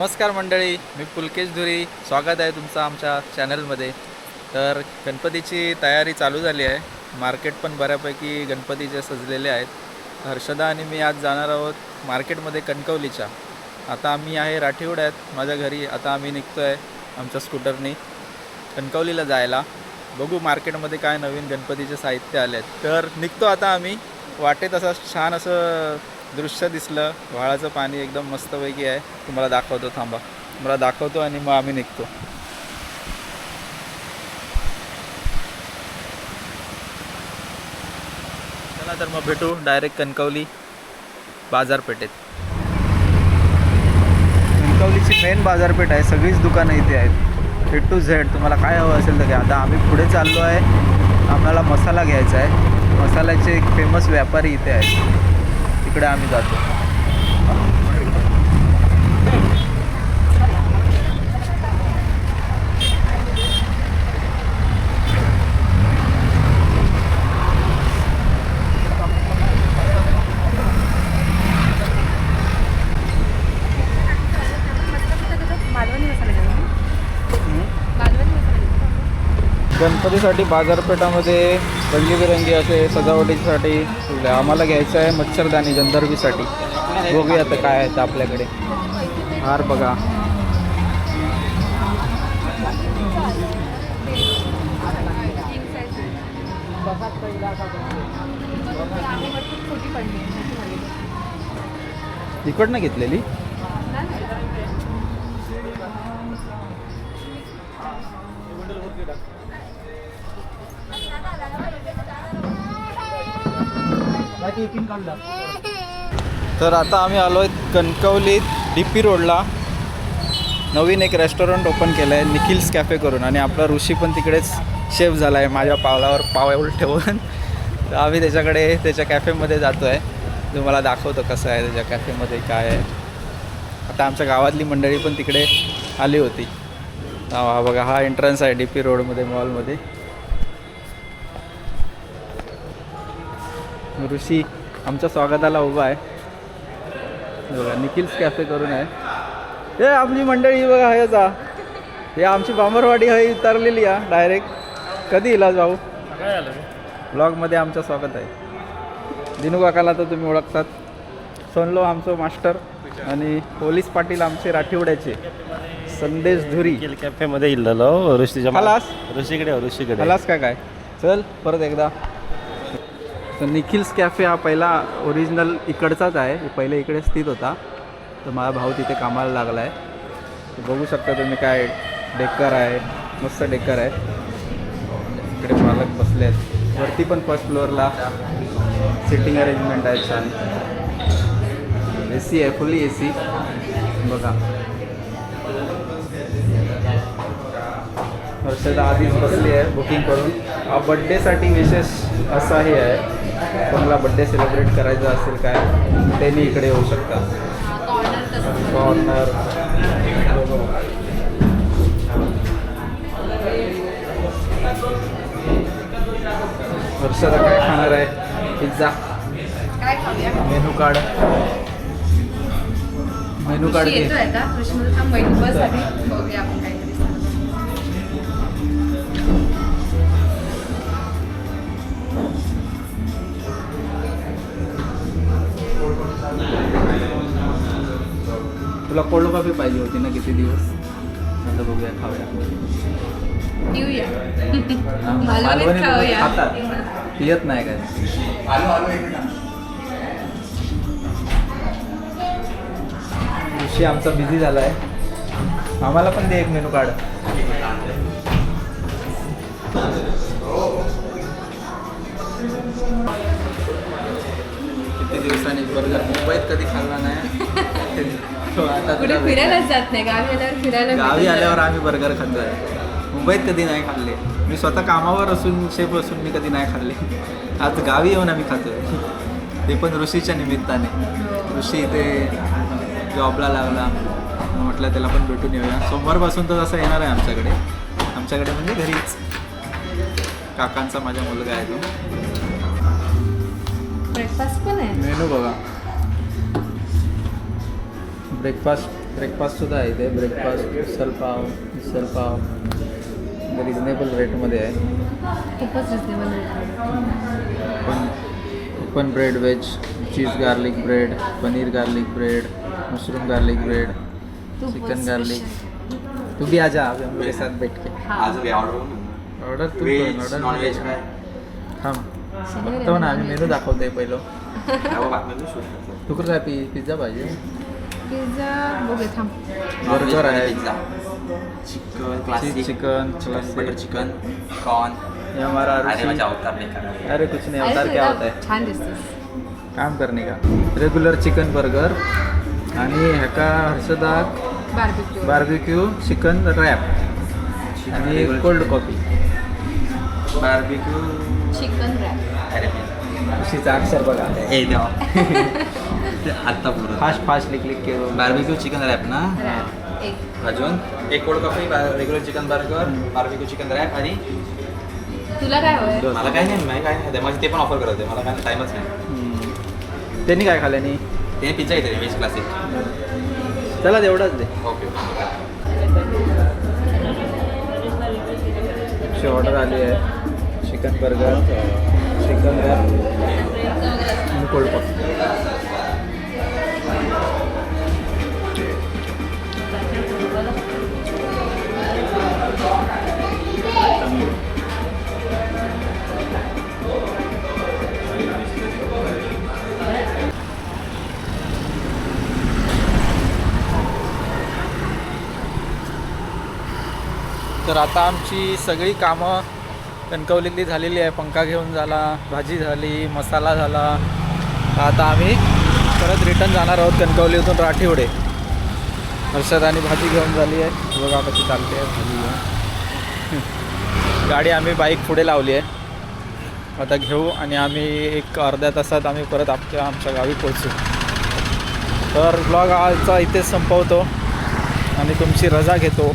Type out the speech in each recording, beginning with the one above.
नमस्कार मंडळी मी पुलकेश धुरी. स्वागत आहे तुमचं आमच्या चॅनलमध्ये तर गणपतीची तयारी चालू झाली आहे. मार्केट पण बऱ्यापैकी गणपतीचे सजलेले आहेत. हर्षदा आणि मी आज जाणार आहोत मार्केटमध्ये कणकवलीच्या. आता आम्ही आहे राठीवड्यात माझ्या घरी. आता आम्ही निघतो आहे आमच्या स्कूटरनी कणकवलीला जायला. बघू मार्केटमध्ये काय नवीन गणपतीचे साहित्य आले आहेत तर निघतो आता आम्ही. वाटेत असं छान असं दृश्य दिसलं. व्हाळाचं पाणी एकदम मस्तपैकी आहे. तुम्हाला दाखवतो थांबा. मला दाखवतो आणि मग आम्ही निघतो. चला तर मग भेटू डायरेक्ट कणकवली बाजारपेठेत. कणकवलीची मेन बाजारपेठ आहे. सगळीच दुकानं इथे आहेत. ए टू झेड तुम्हाला काय हवं असेल तर घ्या. आता आम्ही पुढे चाललो आहे. आम्हाला मसाला घ्यायचा आहे. मसाल्याचे एक फेमस व्यापारी इथे आहेत. तिकडे आम्ही जातो मालवणी मसाला घेऊ मालवणी मसाला घेऊ गणपतीसाठी बाजारपेठामध्ये रंगीबेरंगी असे सजावटीसाठी आम्हाला घ्यायचं आहे मच्छरदाणी गंधर्वीसाठी. बघूया आता काय आहे आपल्याकडे. हार बघा. किंग साईज इकडनं घेतलेली? तर आता आम्ही आलो आहे कणकवलीत डी पी रोडला नवीन एक रेस्टॉरंट ओपन केलं आहे निखिल्स कॅफे करून. आणि आपला ऋषी पण तिकडेच शेफ झाला आहे माझ्या पावलावर पावल ठेवून. तर आम्ही त्याच्याकडे त्याच्या कॅफेमध्ये जातो आहे तुम्हाला दाखवतो कसं आहे त्याच्या कॅफेमध्ये काय आहे. आता आमच्या गावातली मंडळी पण तिकडे आली होती. हा बघा हा एंट्रन्स आहे डी पी रोडमध्ये मॉलमध्ये ऋषी आमच्या स्वागताला उभा आहे. हे बघा निखिल्स कॅफे करून आहे. हे आपली मंडळी बघा ह्याचा हे आमची बांबरवाडी आहे उतरलेली आहे डायरेक्ट कधी इलाज भाऊ? ब्लॉगमध्ये आमचं स्वागत आहे. दिनू काकाला तर तुम्ही ओळखतात. सोनलो आमचं मास्टर आणि पोलीस पाटील आमचे राठीवड्याचे. संदेश धुरी. कॅफेमध्ये इल्लेलो ऋषीच्या? ऋषीकडे हो, ऋषीकडे. आलास का काय? चल परत एकदा. तर निखिल्स कॅफे हा पहिला ओरिजिनल इकडचाच आहे. पहिले इकडे स्थित होता. तर माझा भाऊ तिथे कामाला लागला आहे बघू शकता तुम्ही काय डेकर आहे. मस्त डेकर आहे. इकडे मालक बसले आहेत. वरती पण फर्स्ट फ्लोअरला सिटिंग अरेंजमेंट आहे. छान. ए सी आहे फुल्ली ए सी बघा. हर्षदा आधीच बसली आहे बुकिंग करून. हा बड्डेसाठी विशेष असा हे आहे. कोणाला बड्डे सेलिब्रेट करायचा असेल काय त्यांनी इकडे येऊ शकता. कॉर्नर हर्षदा काय खाणार आहे? Pizza menu card menu card तुला कोल्ड कॉफी पाहिजे होती ना किती दिवस? आता बघूया खाऊया. मालवणी खातात. पियत नाही काय? ऋषी आमचा बिझी झाला आहे आम्हाला पण दे एक मेनू कार्ड किती दिवसांनी बर्गर मुंबईत कधी खाल्ला नाही? कुठे फिरायलाच जात नाही. गावी आल्यावर फिरायला गावी आल्यावर. आम्ही बर्गर खातोय. मुंबईत कधी नाही खाल्ले. मी स्वतः कामावर असून शेफ असून मी कधी नाही खाल्ले. आज गावी येऊन आम्ही खातोय. ते पण ऋषीच्या निमित्ताने. ऋषी इथे जॉबला लागला. म्हटलं त्याला पण भेटून येऊया. सोमवारपासून तर तसं येणार आहे आमच्याकडे. आमच्याकडे म्हणजे घरीच. काकांचा माझा मुलगा आहे तो. ब्रेकफास्ट पण आहे. मेनू बघा. ब्रेकफास्ट ब्रेकफास्टसुद्धा आहे इथे. ब्रेकफास्ट मिसल पाव मिसल पाव. रिजनेबल रेटमध्ये आहे. खूपच रिजनेबल पण open bread veg cheese garlic bread paneer garlic bread mushroom garlic bread chicken garlic तू भी आ जा अभी हम लोग के साथ बैठ के. आज काय ऑर्डर ऑर्डर तू व्हेज ऑर्डर नॉन व्हेज काय? थांब बघतो ना आम्ही मेनू दाखवतोय पहिलं. काय बातम्या शूट करतो तू काय पि पिझ्झा पाहिजे पिझ्झा बघूया थांब बर्गर आहे pizza chicken classic chicken butter chicken corn ये हमारा अरे माझा अवतार बेकार अरे कुछ नहीं अरे अवतार क्या होता है? छान दिसतेस. काम करणे का। रेग्युलर चिकन बर्गर आणि ह्याका हर्षदाक बार्बिक्यू बार्बिक्यू चिकन रॅप आणि cold coffee barbecue chicken wrap अरे ऋषीचा अक्षर बघा. ए देवा. आत्ता पूर्ण फास्ट फास्टली क्लिक केलं. बार्बिक्यू चिकन रॅप ना? रॅप एक. अजून एक cold coffee regular chicken burger barbecue chicken wrap आणि तुला काय हवंय? मला काय नाही माहिती काय नाही. माझे ते पण ऑफर करत आहे मला काय टाईमच नाही. त्यांनी काय खाल्यानी ते पिझ्झा येते व्हेज क्लासिक चला तेवढंच दे. ओके अशी ऑर्डर आली आहे. Chicken burger chicken wrap cold coffee तर आता आमची सगळी कामं कणकवलीतली झालेली आहे. पंखा घेऊन झाला भाजी झाली मसाला झाला. आता आम्ही परत रिटर्न जाणार आहोत कणकवलीतून राठीवडे. हर्षद आणि भाजी घेऊन झाली आहे. बघा कशी चालते आहे भाजी घेऊन. गाडी आम्ही बाईक पुढे लावली आहे. आता घेऊ आणि आम्ही एक अर्ध्या तासात आम्ही परत आमच्या आमच्या गावी पोहोचू. तर ब्लॉग आजचा इथेच संपवतो आणि तुमची रजा घेतो.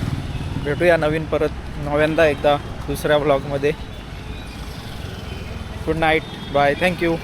भेटूया नवीन परत नव्यांदा एकदा दुसऱ्या ब्लॉगमध्ये गुड नाईट बाय थँक्यू